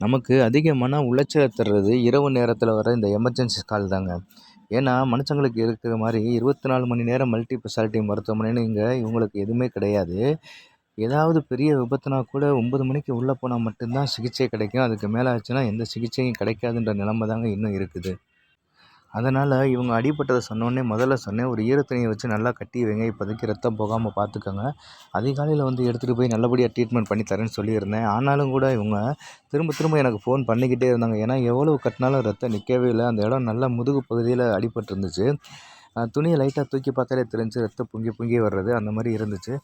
நமக்கு அதிக மன உளைச்சலை தர்றது இரவு நேரத்தில் வர இந்த எமர்ஜென்சி கால் தாங்க. ஏன்னா மனுஷங்களுக்கு இருக்கிற மாதிரி இருபத்தி நாலு மணி நேரம் மல்டி ஸ்பெஷாலிட்டி மருத்துவமனைன்னு இங்கே இவங்களுக்கு எதுவுமே கிடையாது. ஏதாவது பெரிய விபத்துனா கூட ஒம்பது மணிக்கு உள்ளே போனால் மட்டும்தான் சிகிச்சை கிடைக்கும். அதுக்கு மேலே ஆச்சுன்னா எந்த சிகிச்சையும் கிடைக்காதுன்ற நிலமை தாங்க இன்னும் இருக்குது. அதனால் இவங்க அடிபட்டதை சொன்னோடனே முதல்ல சொன்னேன் ஒரு ஈரத்துணியை வச்சு நல்லா கட்டி வைங்க இப்போதைக்கு ரத்தம் போகாமல் பார்த்துக்கோங்க அதிகாலையில் வந்து எடுத்துகிட்டு போய் நல்லபடியாக ட்ரீட்மெண்ட் பண்ணி தரேன்னு சொல்லியிருந்தேன். ஆனாலும் கூட இவங்க திரும்ப திரும்ப எனக்கு ஃபோன் பண்ணிக்கிட்டே இருந்தாங்க. ஏன்னா எவ்வளோ கட்டினாலும் ரத்தம் நிற்கவே இல்லை. அந்த இடம் நல்லா முதுகு பகுதியில் அடிபட்டிருந்துச்சு. துணியை லைட்டாக தூக்கி பார்த்தாலே தெரிஞ்சு ரத்தம் பொங்கி பொங்கி வர்றது அந்த மாதிரி இருந்துச்சு.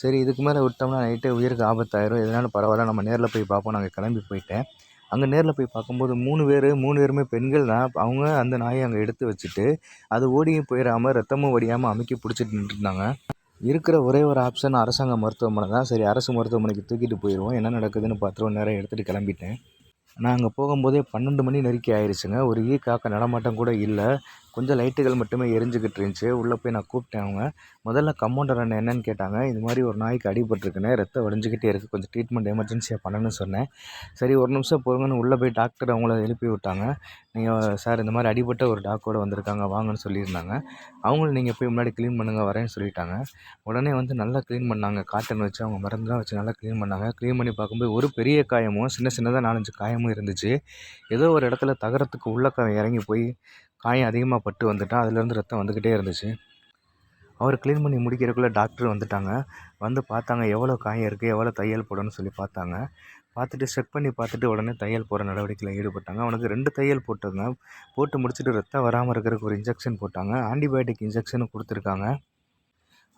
சரி இதுக்கு மேலே விட்டோம்னா நைட்டே உயிருக்கு ஆபத்தாயிரும். எதனாலும் பரவாயில்ல. நம்ம நேரில் போய் பார்ப்போம். நாங்கள் கிளம்பி போயிட்டேன். அங்கே நேரில் போய் பார்க்கும்போது மூணு பேர் மூணு பேருமே பெண்கள் தான். அவங்க அந்த நாயை அங்கே எடுத்து வச்சுட்டு அது ஓடியும் போயிடாமல் ரத்தமும் வடியாமல் அமுக்கி பிடிச்சிட்டு நின்றுருந்தாங்க இருக்கிற ஒரே ஒரு ஆப்ஷன் அரசாங்க மருத்துவமனை தான். சரி அரசு மருத்துவமனைக்கு தூக்கிட்டு போயிடுவோம் என்ன நடக்குதுன்னு பார்த்துருவோம் நேரம் எடுத்துகிட்டு கிளம்பிட்டேன். நான் அங்கே போகும்போதே பன்னெண்டு மணி நெருக்கி ஆயிடுச்சுங்க ஒரு ஈ காக்க நடமாட்டம் கூட இல்லை. கொஞ்சம் லைட்டுகள் மட்டுமே எரிஞ்சுக்கிட்டு இருந்துச்சு. உள்ளே போய் நான் கூப்பிட்டேன் அவங்க. முதல்ல கம்பௌண்டர் அண்ணன் என்னன்னு கேட்டாங்க. இது மாதிரி ஒரு நாய்க்கு அடிபட்டிருக்குன்னு ரத்தம் வடிஞ்சிக்கிட்டே இருக்குது கொஞ்சம் ட்ரீட்மெண்ட் எமர்ஜென்சியாக பண்ணணும்னு சொன்னேன். சரி ஒரு நிமிஷம் போகுங்கன்னு உள்ளே போய் டாக்டர் அவங்கள எழுப்பி விட்டாங்க. நீங்கள் சார் இந்த மாதிரி அடிபட்ட ஒரு டாக்டரோட வந்திருக்காங்க. வாங்கன்னு சொல்லியிருந்தாங்க. அவங்களும் நீங்கள் போய் முன்னாடி க்ளீன் பண்ணுங்கள் வரேன்னு சொல்லிட்டாங்க. உடனே வந்து நல்லா க்ளீன் பண்ணாங்க. காட்டன் வச்சு அவங்க மருந்துலாம் வச்சு நல்லா க்ளீன் பண்ணாங்க. க்ளீன் பண்ணி பார்க்கும்போது ஒரு பெரிய காயமும் சின்ன சின்னதாக நாலஞ்சு காயமும் இருந்துச்சு. ஏதோ ஒரு இடத்துல தகரத்துக்கு உள்ளக்க இறங்கி போய் காயம் அதிகமாக பட்டு வந்துட்டால் அதுலேருந்து ரத்தம் வந்துக்கிட்டே இருந்துச்சு. அவர் க்ளீன் பண்ணி முடிக்கிறதுக்குள்ளே டாக்டர் வந்துட்டாங்க. வந்து பார்த்தாங்க எவ்வளோ காயம் இருக்குது எவ்வளோ தையல் போடணும்னு சொல்லி பார்த்தாங்க. பார்த்துட்டு செக் பண்ணி பார்த்துட்டு உடனே தையல் போடுற நடவடிக்கையில் ஈடுபட்டாங்க. அவனுக்கு ரெண்டு தையல் போட்டுங்க போட்டு முடிச்சுட்டு ரத்தம் வராமல் இருக்கிறதுக்கு ஒரு இன்ஜெக்ஷன் போட்டாங்க. ஆன்டிபயோட்டிக் இன்ஜெக்ஷனும் கொடுத்துருக்காங்க.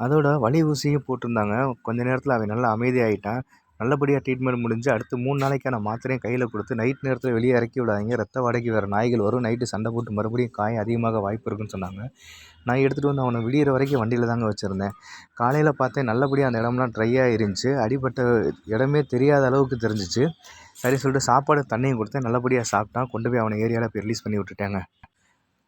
அதோட வலி ஊசியும் போட்டிருந்தாங்க. கொஞ்ச நேரத்தில் அவன் நல்லா அமைதியாகிட்டான் நல்லபடியாக ட்ரீட்மெண்ட் முடிஞ்சு அடுத்து மூணு நாளைக்கான மாத்திரையும் கையில் கொடுத்து நைட் நேரத்தில் வெளியே இறக்கி விடாதீங்க. ரத்த வாடகைக்கு வேறு நாய்கள் வரும். நைட்டு சண்டை போட்டு மறுபடியும் காயம் அதிகமாக வாய்ப்பு இருக்குன்னு சொன்னாங்க. நான் எடுத்துகிட்டு வந்து அவனை விடியிற வரைக்கும் வண்டியில் தாங்க வச்சுருந்தேன். காலையில் பார்த்தேன் நல்லபடியாக அந்த இடம்லாம் ட்ரையாக இருந்துச்சு. அடிபட்ட இடமே தெரியாத அளவுக்கு தெரிஞ்சிச்சு. சரி சொல்லிட்டு சாப்பாடு தண்ணியும் கொடுத்தேன். நல்லபடியாக சாப்பிட்டான். கொண்டு போய் அவனை ஏரியாவில் போய் ரிலீஸ் பண்ணி விட்டுட்டாங்க.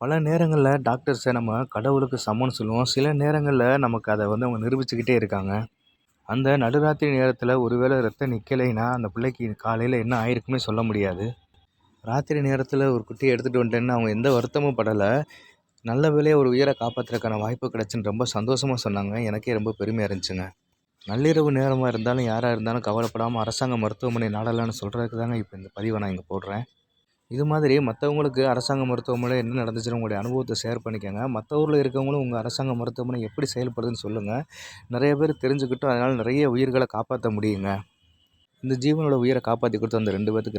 பல நேரங்களில் டாக்டர்ஸை நம்ம கடவுளுக்கு சமம்னு சொல்லுவோம். சில நேரங்களில் நமக்கு அதை வந்து அவங்க நிரூபிச்சுக்கிட்டே இருக்காங்க. அந்த நடுராத்திரி நேரத்தில் ஒரு வேளை ரத்தம் நிற்கலைன்னா அந்த பிள்ளைக்கு காலையில் என்ன ஆயிருக்குமே சொல்ல முடியாது. ராத்திரி நேரத்தில் ஒரு குட்டியை எடுத்துகிட்டு வந்துட்டேன்னு அவங்க எந்த வருத்தமும் படலை. நல்ல வேலையாக ஒரு உயிரை காப்பாற்றுறதுக்கான வாய்ப்பு கிடச்சின்னு ரொம்ப சந்தோஷமாக சொன்னாங்க. எனக்கே ரொம்ப பெருமையாக இருந்துச்சுங்க. நள்ளிரவு நேரமாக இருந்தாலும் யாராக இருந்தாலும் கவலைப்படாமல் அரசாங்க மருத்துவமனை நாடலான்னு சொல்கிறதுக்கு தாங்க இப்போ இந்த பதிவை நான் இங்கே போடுறேன். இது மாதிரி மற்றவங்களுக்கு அரசாங்க மருத்துவமனையில் என்ன நடந்துச்சுன்னு உங்களுடைய அனுபவத்தை ஷேர் பண்ணிக்கோங்க. மற்ற ஊரில் இருக்கவங்களும் உங்கள் அரசாங்க மருத்துவமனை எப்படி செயல்படுதுன்னு சொல்லுங்கள் நிறைய பேர் தெரிஞ்சுக்கிட்டும் அதனால் நிறைய உயிர்களை காப்பாற்ற முடியுங்க. இந்த ஜீவனோட உயிரை காப்பாற்றி கொடுத்த அந்த ரெண்டு பேர்த்துக்கு